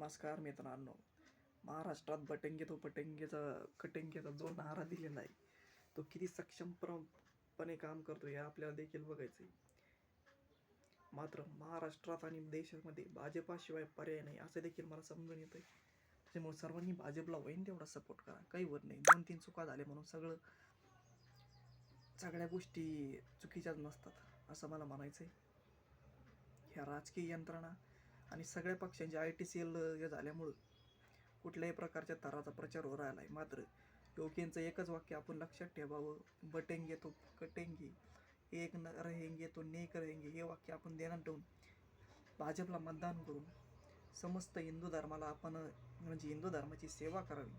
नमस्कार मित्रांनो. महाराष्ट्रात बटंगे तो पटंगेचा कटंगेचा जो नारा दिलेला आहे. तो किती सक्षमपणे काम करतो हे आपल्याला देखील बघायचं आहे मात्र महाराष्ट्रात आणि देशामध्ये भाजपाशिवाय पर्याय नाही असं देखील मला समजून येतं आहे त्याच्यामुळे सर्वांनी भाजपला होईन तेवढा सपोर्ट करा. काही वर नाही. दोन तीन चुका झाल्या म्हणून सगळं सगळ्या गोष्टी चुकीच्याच नसतात असं मला म्हणायचं आहे ह्या राजकीय यंत्रणा आणि सगळ्या पक्षांचे आय टी सी एल हे झाल्यामुळं कुठल्याही प्रकारच्या तराचा प्रचार हो राहिला आहे मात्र योगींचं एकच वाक्य आपण लक्षात ठेवावं. बटेंगे तो कटेंगे. एक न रहेंगे तो नेक रहेंगे. हे वाक्य आपण देणार ठेवून भाजपला मतदान करून समस्त हिंदू धर्माला आपण म्हणजे हिंदू धर्माची सेवा करावी.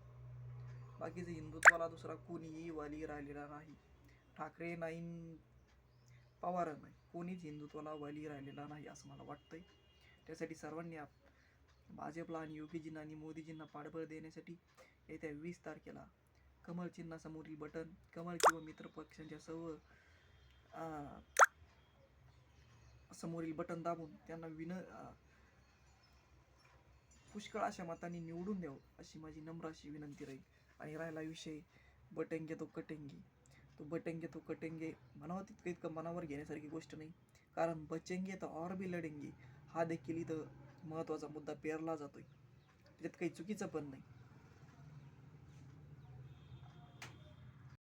बाकीचे हिंदुत्वाला दुसरा कोणीही वाली राहिलेला नाही. ठाकरे नाही पवार नाही. कोणीच हिंदुत्वाला वाली राहिलेला नाही असं मला वाटतंय. त्यासाठी सर्वांनी आप भाजपला आणि योगीजींना आणि मोदीजींना पाठबळ देण्यासाठी येत्या वीस तारखेला कमळ चिन्हासमोरील बटन कमळ किंवा मित्र पक्षांच्या सर्व समोरील बटन दाबून त्यांना विन पुष्कळ अशा मतांनी निवडून द्यावं अशी माझी नम्र अशी विनंती राहील. आणि राहिला विषय बटेंगे तो कटेंगे. तो बटेंगे तो कटेंगे म्हणावं तितकं इतकं मनावर घेण्यासारखी गोष्ट नाही. कारण बचेंगे तर और भी लढेंगे. हा देखील इथं महत्त्वाचा मुद्दा पेरला जातोय. त्याच्यात काही चुकीचं पण नाही.